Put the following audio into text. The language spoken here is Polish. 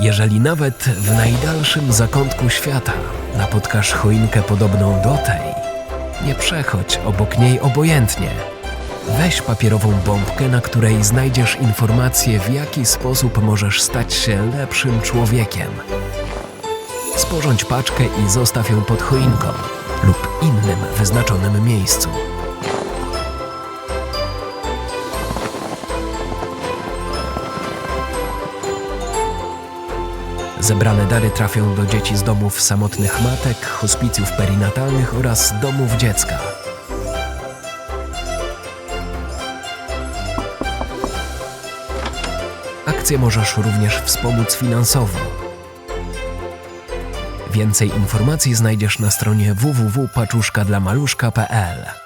Jeżeli nawet w najdalszym zakątku świata napotkasz choinkę podobną do tej, nie przechodź obok niej obojętnie. Weź papierową bombkę, na której znajdziesz informację, w jaki sposób możesz stać się lepszym człowiekiem. Sporządź paczkę i zostaw ją pod choinką lub innym wyznaczonym miejscu. Zebrane dary trafią do dzieci z domów samotnych matek, hospicjów perinatalnych oraz domów dziecka. Akcję możesz również wspomóc finansowo. Więcej informacji znajdziesz na stronie www.paczuszkadlamaluszka.pl.